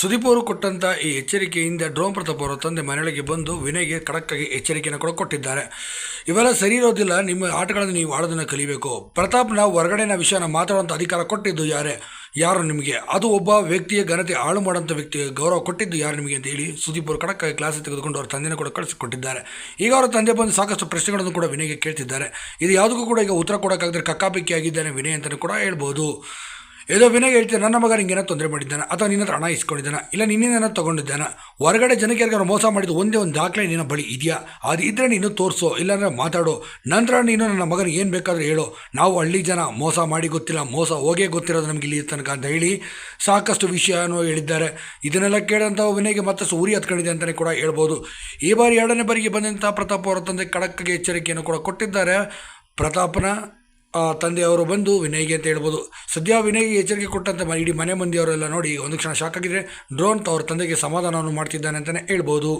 ಸುದೀಪ್ ಅವರು ಕೊಟ್ಟಂತ ಈ ಎಚ್ಚರಿಕೆಯಿಂದ ಡ್ರೋನ್ ಪ್ರತಾಪ್ ಅವರ ತಂದೆ ಮನೆಯೊಳಗೆ ಬಂದು ವಿನಯ್ಗೆ ಖಡಕ್ಕಾಗಿ ಎಚ್ಚರಿಕೆಯನ್ನು ಕೂಡ ಕೊಟ್ಟಿದ್ದಾರೆ. ಇವೆಲ್ಲ ಸರಿ ಇರೋದಿಲ್ಲ, ನಿಮ್ಮ ಆಟಗಳನ್ನು ನೀವು ಆಡೋದನ್ನು ಕಲಿಬೇಕು. ಪ್ರತಾಪ್ನ ಹೊರಗಡೆನ ವಿಷಯನ ಮಾತಾಡುವಂಥ ಅಧಿಕಾರ ಕೊಟ್ಟಿದ್ದು ಯಾರೇ? ಯಾರು ನಿಮಗೆ? ಅದು ಒಬ್ಬ ವ್ಯಕ್ತಿಯ ಘನತೆ, ಹಾಳು ಮಾಡೋಂಥ ವ್ಯಕ್ತಿಗೆ ಗೌರವ ಕೊಟ್ಟಿದ್ದು ಯಾರು ನಿಮಗೆ ಅಂತ ಹೇಳಿ ಸುದೀಪ್ ಅವರು ಖಡಕ್ಕಾಗಿ ಕ್ಲಾಸ್ ತೆಗೆದುಕೊಂಡು ಅವ್ರ ತಂದೆಯನ್ನು ಕೂಡ ಕಳಿಸಿಕೊಟ್ಟಿದ್ದಾರೆ. ಈಗ ಅವರ ತಂದೆ ಬಂದು ಸಾಕಷ್ಟು ಪ್ರಶ್ನೆಗಳನ್ನು ಕೂಡ ವಿನಯ್ಗೆ ಕೇಳ್ತಿದ್ದಾರೆ. ಇದು ಯಾವುದಕ್ಕೂ ಕೂಡ ಈಗ ಉತ್ತರ ಕೊಡೋಕ್ಕಾಗದ್ರೆ ಕಕ್ಕಾಪಿಕ್ಕಿ ಆಗಿದ್ದಾನೆ ವಿನಯ್ ಅಂತಲೂ ಕೂಡ ಹೇಳ್ಬೋದು. ಏದೋ ವಿನಯ್ ಹೇಳ್ತೀನಿ ನನ್ನ ಮಗ ಏನೋ ತೊಂದರೆ ಮಾಡಿದ್ದಾನೆ, ಅಥವಾ ನಿನ್ನ ಹತ್ರ ಹಣ ಇಸ್ಕೊಂಡಿದ್ದಾನೆ, ಇಲ್ಲ ನಿನ್ನೇನೋ ತೊಗೊಂಡಿದ್ದಾನೆ. ಹೊರಗಡೆ ಜನಕ್ಕೆ ಯಾರಿಗಾರು ಮೋಸ ಮಾಡಿದ್ದು ಒಂದೇ ಒಂದು ದಾಖಲೆ ನಿನ್ನ ಬಳಿ ಇದೆಯಾ? ಅದು ಇದ್ದರೆ ನೀನು ತೋರಿಸು, ಇಲ್ಲಾಂದರೆ ಮಾತಾಡು. ನಂತರ ನೀನು ನನ್ನ ಮಗನಿಗೆ ಏನು ಬೇಕಾದರೂ ಹೇಳು. ನಾವು ಹಳ್ಳಿ ಜನ, ಮೋಸ ಮಾಡಿ ಗೊತ್ತಿಲ್ಲ, ಮೋಸ ಹೋಗೇ ಗೊತ್ತಿರೋದು ನಮಗೆ ಇಲ್ಲಿ ತನಕ ಅಂತ ಹೇಳಿ ಸಾಕಷ್ಟು ವಿಷಯನೂ ಹೇಳಿದ್ದಾರೆ. ಇದನ್ನೆಲ್ಲ ಕೇಳಿದಂಥ ವಿನಯ್ಗೆ ಮತ್ತಷ್ಟು ಉರಿ ಹತ್ಕೊಂಡಿದೆ ಅಂತಲೇ ಕೂಡ ಹೇಳ್ಬೋದು. ಈ ಬಾರಿ ಎರಡನೇ ಬಾರಿಗೆ ಬಂದಂಥ ಪ್ರತಾಪ್ ಅವರ ತಂದೆ ಖಡಕ್ಗೆ ಎಚ್ಚರಿಕೆಯನ್ನು ಕೂಡ ಕೊಟ್ಟಿದ್ದಾರೆ. ಪ್ರತಾಪನ ತಂದೆಯವರು ಬಂದು ವಿನಯ್ಗೆ ಅಂತ ಹೇಳ್ಬೋದು. ಸದ್ಯ ವಿನಯ್ಗೆ ಎಚ್ಚರಿಕೆ ಕೊಟ್ಟಂತೆ ಇಡೀ ಮನೆ ಮಂದಿಯವರೆಲ್ಲ ನೋಡಿ, ಒಂದು ಕ್ಷಣ ಶಾಕ್ ಆಗಿದ್ರೆ ಡ್ರೋನ್ ಅವ್ರ ತಂದೆಗೆ ಸಮಾಧಾನವನ್ನು ಮಾಡ್ತಿದ್ದಾನೆ ಅಂತಲೇ ಹೇಳ್ಬೋದು.